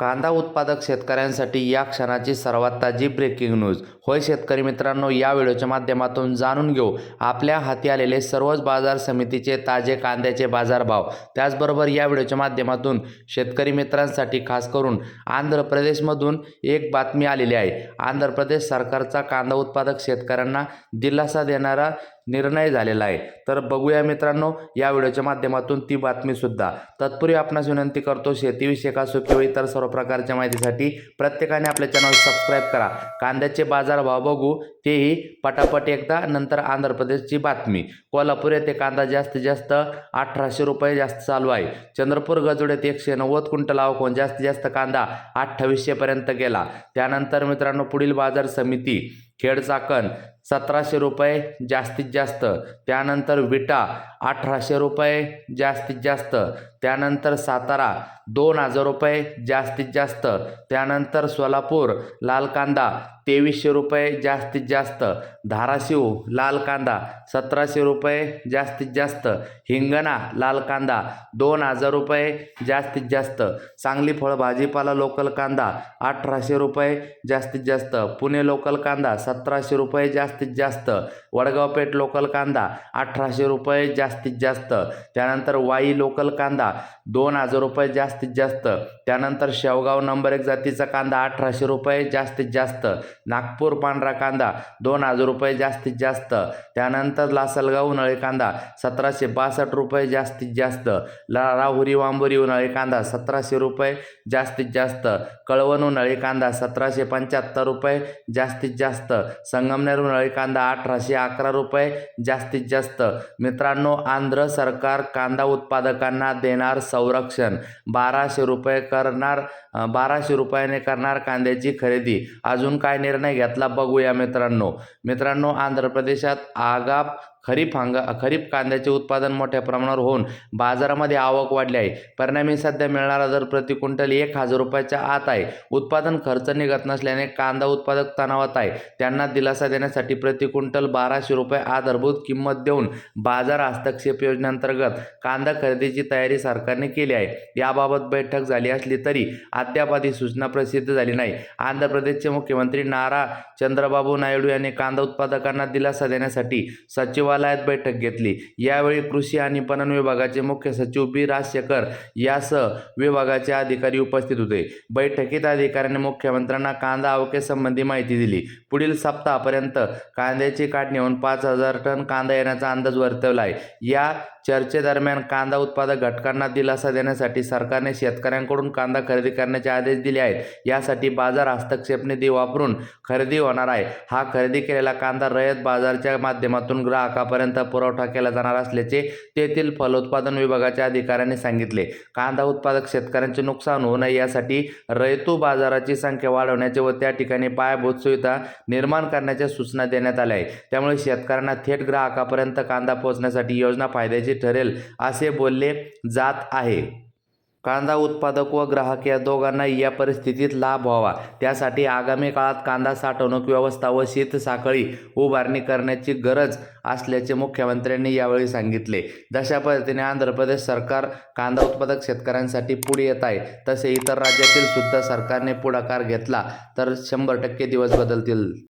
कांदा उत्पादक शेतकऱ्यांसाठी या क्षणाची सर्वात ताजी ब्रेकिंग न्यूज होय शेतकरी मित्रांनो या व्हिडिओच्या माध्यमातून जाणून घेऊ. आपल्या हाती आलेले सर्वच बाजार समितीचे ताजे कांद्याचे बाजारभाव. त्याचबरोबर या व्हिडिओच्या माध्यमातून शेतकरी मित्रांसाठी खास करून आंध्र प्रदेशमधून एक बातमी आलेली आहे. आंध्र प्रदेश सरकारचा कांदा उत्पादक शेतकऱ्यांना दिलासा देणारा निर्णय झालेला आहे. तर बघूया मित्रांनो या व्हिडिओच्या माध्यमातून ती बातमीसुद्धा तत्पूर्वी आपणास विनंती करतो शेतीविषयक असो किंवा इतर सर्व प्रकारच्या माहितीसाठी प्रत्येकाने आपल्या चॅनल सबस्क्राईब करा. कांद्याचे बाजारभाव बघू तेही पटापट एकदा नंतर आंध्र प्रदेशची बातमी. कोल्हापूर येथे कांदा जास्तीत जास्त अठराशे रुपये जास्त चालू आहे. चंद्रपूर गजोड्यात एकशे नव्वद क्विंटल आवकून जास्तीत जास्त कांदा अठ्ठावीसशेपर्यंत गेला. त्यानंतर मित्रांनो पुढील बाजार समिती खेड चाकण सतराशे रुपये जास्तीत जास्त. त्यानंतर विटा अठराशे रुपये जास्तीत जास्त. त्यानंतर सातारा दोन हजार रुपये जास्तीत जास्त. त्यानंतर सोलापूर लाल कांदा तेवीसशे रुपये जास्तीत जास्त. धाराशिव लाल कांदा सतराशे रुपये जास्तीत जास्त. हिंगणा लाल कांदा दोन हजार रुपये जास्तीत जास्त. सांगली फळ भाजीपाला लोकल कांदा अठराशे रुपये जास्तीत जास्त. पुणे लोकल कांदा सतराशे रुपये जास्त जास्तीत जास्त. वडगाव पेठ लोकल कांदा अठराशे रुपये जास्तीत जास्त. त्यानंतर वाई लोकल कांदा दोन हजार रुपये जास्तीत जास्त. त्यानंतर शेवगाव नंबर एक जातीचा कांदा अठराशे रुपये जास्तीत जास्त. नागपूर पांढरा कांदा दोन हजार रुपये जास्तीत जास्त. त्यानंतर लासलगाव उन्हाळी कांदा सतराशे बासष्ट रुपये जास्तीत जास्त. ला राहुरी वांबोरी उन्हाळी कांदा सतराशे रुपये जास्तीत जास्त. कळवण उन्हाळी कांदा सतराशे पंच्याहत्तर रुपये जास्तीत जास्त. संगमनेर उन्हाळी कांदा अठराशे अकरा रुपये. जास्तीत जास्त. मित्रांनो आंध्र सरकार कांदा उत्पादकांना देणार संरक्षण. बाराशे रुपये करणार बाराशे रुपयाने करणार कांद्याची खरेदी. अजून काय निर्णय घेतला बघूया मित्रांनो. मित्रांनो आंध्र प्रदेशात आगाप खरीप हंगा खरीप कांद्याचे उत्पादन मोठ्या प्रमाणावर होऊन बाजारामध्ये आवक वाढली आहे. परिणामी सध्या मिळणारा दर प्रति क्विंटल एक हजार रुपयाच्या आत आहे. उत्पादन खर्च निघत नसल्याने कांदा उत्पादक तणावात आहे. त्यांना दिलासा देण्यासाठी प्रति क्विंटल बाराशे रुपये आधारभूत किंमत देऊन बाजार हस्तक्षेप योजनेअंतर्गत कांदा खरेदीची तयारी सरकारने केली आहे. याबाबत बैठक झाली असली तरी अद्याप आधी सूचना प्रसिद्ध झाली नाही. आंध्र प्रदेशचे मुख्यमंत्री नारा चंद्रबाबू नायडू यांनी कांदा उत्पादकांना दिलासा देण्यासाठी सचिव सचिवालयात बैठक घेतली. यावेळी कृषी आणि पणन विभागाचे मुख्य सचिव बी राजशेखर यासह विभागाचे अधिकारी उपस्थित होते. बैठकीत अधिकाऱ्यांनी मुख्यमंत्र्यांना कांदा आवकेसंबंधी माहिती दिली. पुढील सप्ताहापर्यंत कांद्याची काढणी होऊन पाच हजार टन कांदा येण्याचा अंदाज वर्तवला आहे. या चर्चेदरम्यान कांदा उत्पादक घटकांना दिलासा देण्यासाठी सरकारने शेतकऱ्यांकडून कांदा खरेदी करण्याचे आदेश दिले आहेत. यासाठी बाजार हस्तक्षेप निधी वापरून खरेदी होणार आहे. हा खरेदी केलेला कांदा रयत बाजारच्या माध्यमातून ग्राहकापर्यंत पुरवठा केला जाणार असल्याचे तेथील फलोत्पादन विभागाच्या अधिकाऱ्यांनी सांगितले. कांदा उत्पादक शेतकऱ्यांचे नुकसान होऊ नये यासाठी रयतू बाजाराची संख्या वाढवण्याचे व त्या ठिकाणी पायाभूत सुविधा निर्माण करण्याच्या सूचना देण्यात आल्या आहे त्यामुळे शेतकऱ्यांना थेट ग्राहकापर्यंत कांदा पोहोचण्यासाठी योजना फायद्याची ठरेल असे बोलले जात आहे. कांदा उत्पादक व ग्राहक या दोघांना या परिस्थितीत लाभ व्हावा. त्यासाठी आगामी काळात कांदा साठवणूक व्यवस्था व शीत साखळी उभारणी करण्याची गरज असल्याचे मुख्यमंत्र्यांनी यावेळी सांगितले. जशा पद्धतीने आंध्र प्रदेश सरकार कांदा उत्पादक शेतकऱ्यांसाठी पुढे येत आहे तसे इतर राज्यातील सुद्धा सरकारने पुढाकार घेतला तर शंभर टक्के दिवस बदलतील.